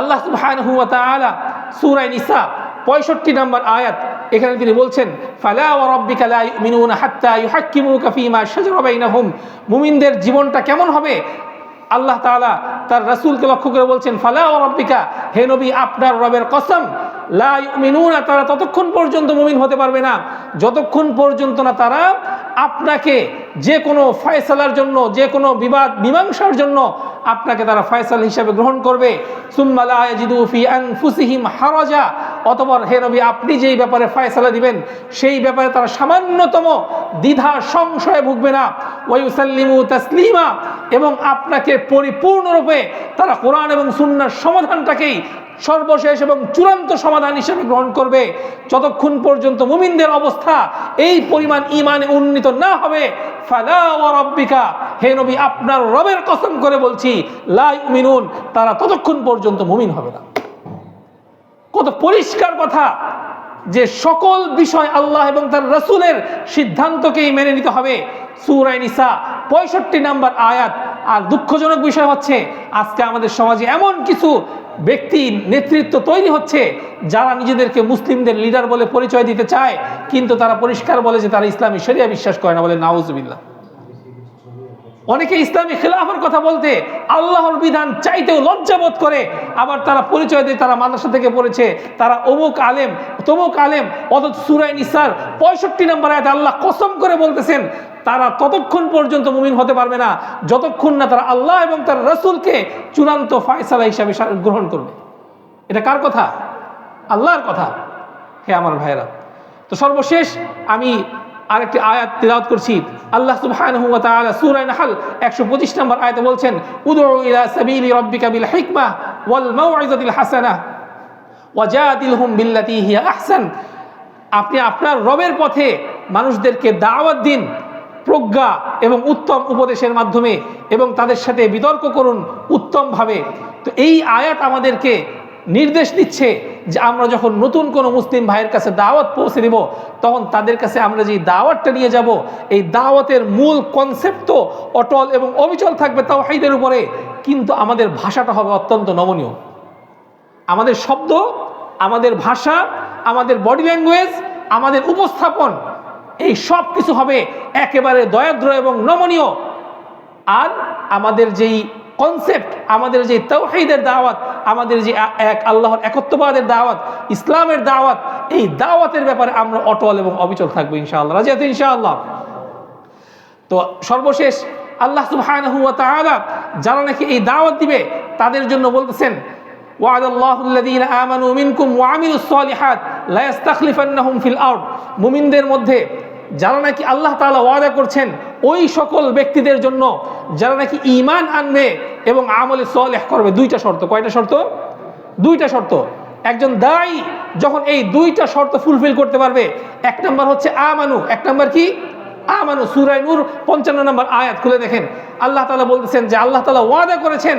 আল্লাহ সুবহানাহু ওয়া তাআলা সূরা নিসা 65 নম্বর আয়াত, এখানে তিনি বলছেন, ফালা ওয়া রাব্বিকা লা ইউমিনুনা হাত্তা ইউহাক্কিমুকা ফীমা শাজারা বাইনাহুম। মুমিনদের জীবনটা কেমন হবে? আল্লাহ তাআলা তার রাসূলকে লক্ষ্য করে বলছেন, ফালা ওয়া রাব্বিকা, হে নবী, আপনার রবের কসম, লা ইউমিনুনা, তারা ততক্ষণ পর্যন্ত মুমিন হতে পারবে না। যতক্ষণ পর্যন্ত না তারা আপনাকে যে কোনো ফয়সালার জন্য, যে কোনো বিবাদ, মীমাংসার জন্য আপনাকে তারা ফয়সাল হিসাবে গ্রহণ করবে। হারাজা। অতঃপর হে নবী, আপনি যেই ব্যাপারে ফয়সালা দিবেন, সেই ব্যাপারে তারা সামান্যতম দ্বিধা সংশয়ে ভুগবে না। ওয়ায়ুসাল্লিমু তাসলিমা। এবং আপনাকে পরিপূর্ণরূপে তারা কোরআন এবং সুন্নার সমাধানটাকেই সর্বশেষ এবং চূড়ান্ত সমাধান হিসেবে গ্রহণ করবে। যতক্ষণ পর্যন্ত মুমিনদের অবস্থা এই পরিমাণ ইমানে উন্নীত না হবে, ফালা ওয়া রাব্বিকা। হে নবী, আপনার রবের কসম করে বলছি, লা ইউমিনুন, তারা ততক্ষণ পর্যন্ত মুমিন হবে না। কত পরিষ্কার কথা যে সকল বিষয় আল্লাহ এবং তার রসুলের সিদ্ধান্তকেই মেনে নিতে হবে। সুরাই নিসা, পঁয়ষট্টি নাম্বার আয়াত। আর দুঃখজনক বিষয় হচ্ছে, আজকে আমাদের সমাজে এমন কিছু ব্যক্তি নেতৃত্ব তৈরি হচ্ছে, যারা নিজেদেরকে মুসলিমদের লিডার বলে পরিচয় দিতে চায়, কিন্তু তারা পরিষ্কার বলে যে তারা ইসলামী শরিয়া বিশ্বাস করে না বলে নাউজুবিল্লাহ। অনেকে ইসলামী খেলাফের কথা বলতে আল্লাহর বিধান চাইতেও লজ্জাবোধ করে। আবার তারা পরিচয় দেয় তারা মাদ্রাসা থেকে পড়েছে, তারা অমুক আলেম, তমুক আলেম, অথচ সুরাই নিসার পঁয়ষট্টি নম্বর আয়াতে আল্লাহ কসম করে বলতেছেন, তারা ততক্ষণ পর্যন্ত মুমিন হতে পারবে না, যতক্ষণ না তারা আল্লাহ এবং তার রসুলকে চূড়ান্ত ফায়সালা হিসাবে গ্রহণ করবে। এটা কার কথা? আল্লাহর কথা। হে আমার ভাইরা তো সর্বশেষ আমি আরেকটি আয়াত তিলাওয়াত করছি। আল্লাহ সুবহানাহু ওয়া তাআলা সূরা নাহল 125 নম্বর আয়াতে বলছেন, উদউ ইলা সাবিলি রাব্বিকা বিল হিকমা ওয়াল মাউইযাতিল হাসানাহ ওয়াজাদিলহুম বিল্লাতি হিয়া আহসান। আপনি আপনার রবের পথে মানুষদেরকে দাওয়াত দিন, প্রজ্ঞা এবং উত্তম উপদেশের মাধ্যমে এবং তাদের সাথে বিতর্ক করুন উত্তমভাবে। তো এই আয়াত আমাদেরকে নির্দেশ দিচ্ছে যে আমরা যখন নতুন কোনো মুসলিম ভাইয়ের কাছে দাওয়াত পৌঁছে দিব, তখন তাদের কাছে আমরা যে দাওয়াতটা নিয়ে যাব, এই দাওয়াতের মূল কনসেপ্ট তো অটল এবং অবিচল থাকবে তাও হাইদের উপরে, কিন্তু আমাদের ভাষাটা হবে অত্যন্ত নমনীয়। আমাদের শব্দ, আমাদের ভাষা, আমাদের বডি ল্যাঙ্গুয়েজ আমাদের উপস্থাপন, এই সব কিছু হবে একেবারে দয়াদ্র এবং নমনীয়। আর আমাদের যেই কনসেপ্ট আমাদের যে তৌহিদের দাওয়াত আমাদের যে এ- এক আল্লাহর একত্ববাদের দাওয়াত ইসলামের দাওয়াত এই দাওয়াতের ব্যাপারে আমরা অটল এবং অবিচল থাকবো ইনশাআল্লাহ রাজি আছে ইনশাআল্লাহ তো সর্বশেষ আল্লাহ সুবহানাহু ওয়া তাআলা যারা নাকি এই দাওয়াত দিবে তাদের জন্য বলতেছেন وعد الله الذين آمنوا منكم وعملوا الصالحات لا يستخلفنهم في الأرض মুমিনদের মধ্যে যারা নাকি আল্লাহ তাআলা ওয়াদা করছেন ওই সকল ব্যক্তিদের জন্য, যারা নাকি ঈমান আনবে এবং আমলে সলেহ করবে, দুইটা শর্ত। কয়টা শর্ত? দুইটা শর্ত। একজন দায়ী যখন এই দুইটা শর্ত ফুলফিল করতে পারবে, এক নম্বর হচ্ছে আমানু, এক নম্বর কি? আমানু সুরাই নূর, পঞ্চান্ন নম্বর আয়াত খুলে দেখেন। আল্লাহ তালা বলতেছেন যে আল্লাহ তালা ওয়াদা করেছেন,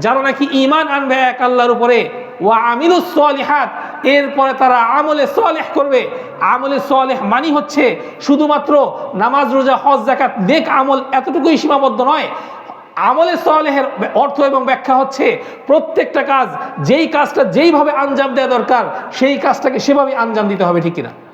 যারা নাকি ইমান আনবে এক আল্লাহর উপরে, ওয়া আমিলুস সলিহাত এরপরে তারা আমলে সলেহ করবে। আমলে সলেহ মানি হচ্ছে শুধুমাত্র নামাজ, রোজা, হজ জাকাত নেক আমল এতটুকুই সীমাবদ্ধ নয়। আমলে সলেহের অর্থ এবং ব্যাখ্যা হচ্ছে প্রত্যেকটা কাজ যেই কাজটা যেইভাবে আঞ্জাম দেওয়া দরকার, সেই কাজটাকে সেভাবে আঞ্জাম দিতে হবে, ঠিক কিনা?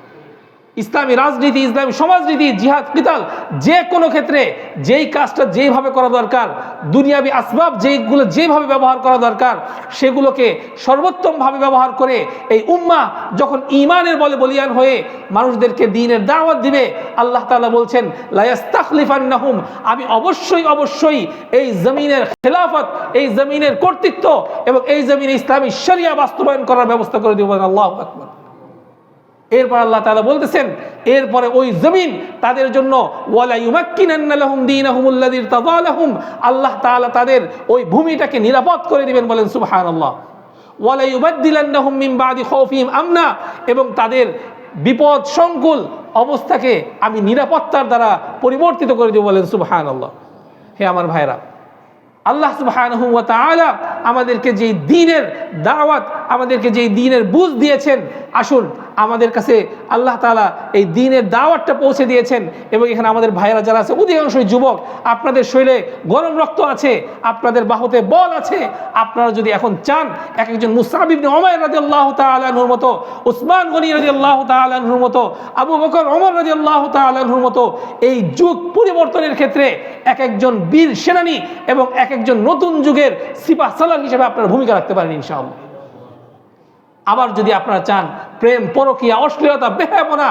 ইসলামী রাজনীতি, ইসলামী সমাজনীতি, জিহাদ, কিতাল, যে কোনো ক্ষেত্রে যেই কাজটা যেইভাবে করা দরকার, দুনিয়াবি আসবাব যেইগুলো যেভাবে ব্যবহার করা দরকার, সেগুলোকে সর্বোত্তমভাবে ব্যবহার করে এই উম্মা যখন ইমানের বলে বলিয়ান হয়ে মানুষদেরকে দিনের দাওয়াত দিবে, আল্লাহ তালা বলছেন, লায়াস্তাখলিফান্নাহুম আমি অবশ্যই অবশ্যই এই জমিনের খেলাফত, এই জমিনের কর্তৃত্ব এবং এই জমিনে ইসলামী শরিয়া বাস্তবায়ন করার ব্যবস্থা করে দেবেন আল্লাহ আকবার। এরপর আল্লাহ তাআলা বলতেছেন, এরপরে ওই জমিন তাদের জন্য আল্লাহ তাআলা তাদের ওই ভূমিটাকে নিরাপদ করে দিবেন বলেন বাদি খাউফিহিম আমনা। এবং তাদের বিপদ সংকুল অবস্থাকে আমি নিরাপত্তার দ্বারা পরিবর্তিত করে দেব বলেন, সুবহানাল্লাহ। হে আমার ভাইরা আল্লাহ সুবহানাহু ওয়া তাআলা আমাদেরকে যেই দিনের দাওয়াত, আমাদেরকে যেই দিনের বুঝ দিয়েছেন, আসুন আমাদের কাছে আল্লাহ তাআলা এই দিনের দাওয়াতটা পৌঁছে দিয়েছেন এবং এখানে আমাদের ভাইয়েরা যারা আছে, অধিকাংশই যুবক, আপনাদের শরীরে গরম রক্ত আছে, আপনাদের বাহুতে বল আছে, আপনারা যদি এখন চান, এক একজন মুসাব ইবনে ওমর রাদিয়াল্লাহু তাআলা আনহুর মতো, উসমান গনি রাদিয়াল্লাহু তাআলা আনহুর মতো, আবু বকর ওমর রাদিয়াল্লাহু তাআলা আনহুর মতো, এই যুগ পরিবর্তনের ক্ষেত্রে এক একজন বীর সেনানী এবং এক একজন নতুন যুগের সিপাহ সালার হিসেবে আপনারা ভূমিকা রাখতে পারেন ইনশাআল্লাহ। আবার যদি আপনারা চান প্রেম, পরকিয়া, অশ্লীলতা বেহাপনা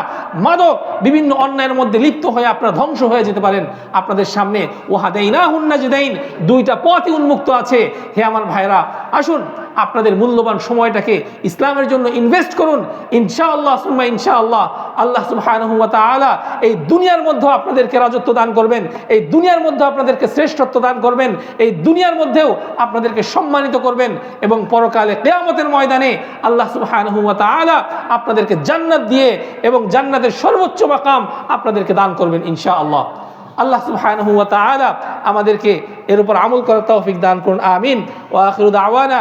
মাদক বিভিন্ন অন্যায়ের মধ্যে লিপ্ত হয়ে আপনারা ধ্বংস হয়ে যেতে পারেন। আপনাদের সামনে ওহাদাইনা হুন্নাজদাইন দুইটা পথই উন্মুক্ত আছে। হে আমার ভাইরা আসুন আপনাদের মূল্যবান সময়টাকে ইসলামের জন্য ইনভেস্ট করুন। ইনশাআল্লাহ সুম্মা ইনশাআল্লাহ আল্লাহ সুবহানাহু তাআলা এই দুনিয়ার মধ্যে আপনাদেরকে রাজত্ব দান করবেন, এই দুনিয়ার মধ্যে আপনাদেরকে শ্রেষ্ঠত্ব দান করবেন, এই দুনিয়ার মধ্যেও আপনাদেরকে সম্মানিত করবেন এবং পরকালে কিয়ামতের ময়দানে আল্লাহ সুবহানাহু তাআলা আপনাদেরকে জান্নাত দিয়ে এবং জান্নাতের সর্বোচ্চ মাকাম আপনাদেরকে দান করবেন ইনশাআল্লাহ। আল্লাহ সুবহানাহু ওয়া তাআলা আমাদেরকে এর উপর আমল করার তৌফিক দান করুন, আমিন। ওয়া আখিরু দাওয়ানা